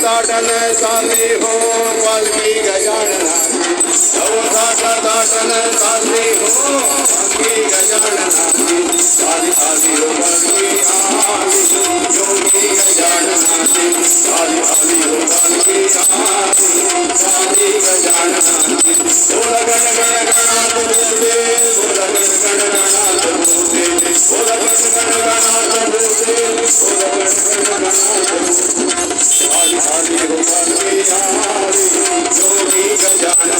उद्घाटन स्वामी हो Gajanana. Hare Hare Gopal Hare Hare Jodi Gajana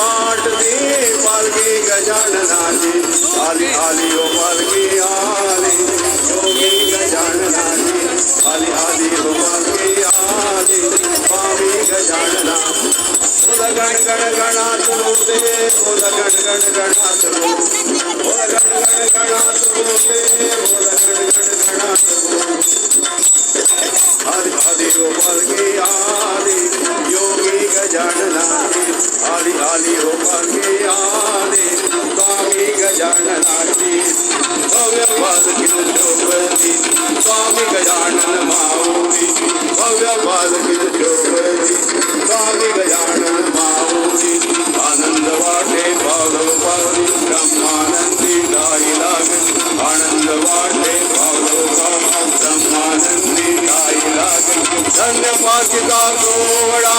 बाट दी पालगी गजानना जी आली आली ओ पालगी आली। योगी गजानना जी आली आली ओ पालगी आली। पावी गजानना बोल गण गण गणा रूप दे बोल गण गण गणा रूप बोल गण गण गणा रूप दे बोल गण गण गणा रूप आली आली ओ पालगी आली। काली हो भगे आने, स्वामी गजाननाची भव्य पाद किशोरी स्वामी गजानन माऊली भव्य पाद किशोरी स्वामी गजानन माऊली आनंद वाटे भागव पावली ब्रह्मानंदी गाई लाग आनंद वाटे भागव पावा ब्रह्मानंदी गाई लाग धन्य पाचिका गोवड़ा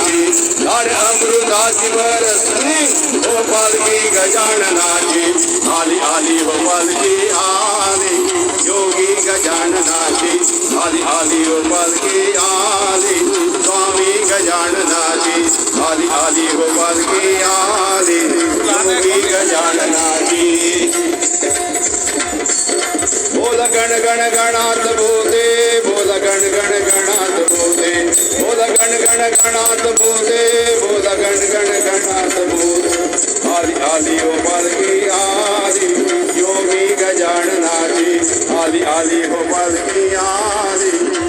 धर अमृताची बरसली गोपाल की गजाननाची, आली आली गोपाल की आली, योगी गजाननाची, आली आली गोपाल की आली, स्वामी गजाननाची, आली आली गोपाल की आली, योगी गजाननाची। बोल गण गण गणात बोते बोल गण गण बोल गण गण गणात बोते बोल गण गण गणात बोते आली आली ओ पालकी आली योगी गजाननाची आली आली हो पालकी आली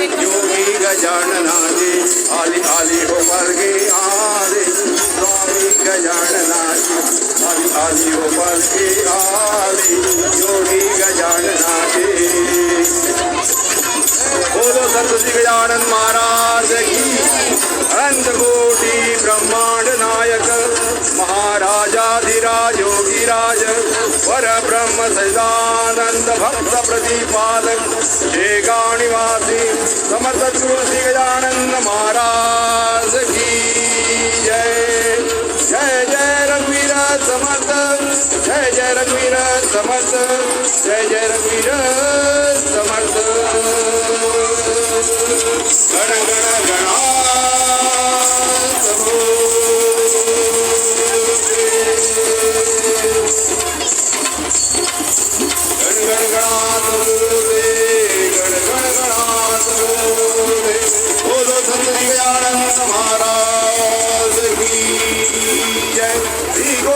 योगी गजाननाची परब्रह्म ब्रह्म भक्त प्रतिपालक शेगा निवासी समर्थ श्री गजानंद महाराज की जय। जय जय रघुवीर समर्थ जय जय रघुवीर समर्थ जय जय रघुवीर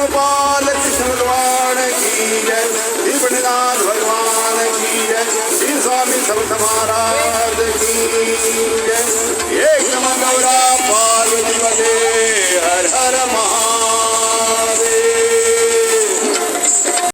गोपाल कृष्ण भगवान की जय श्री भगवान की जय श्री स्वामी समर्थ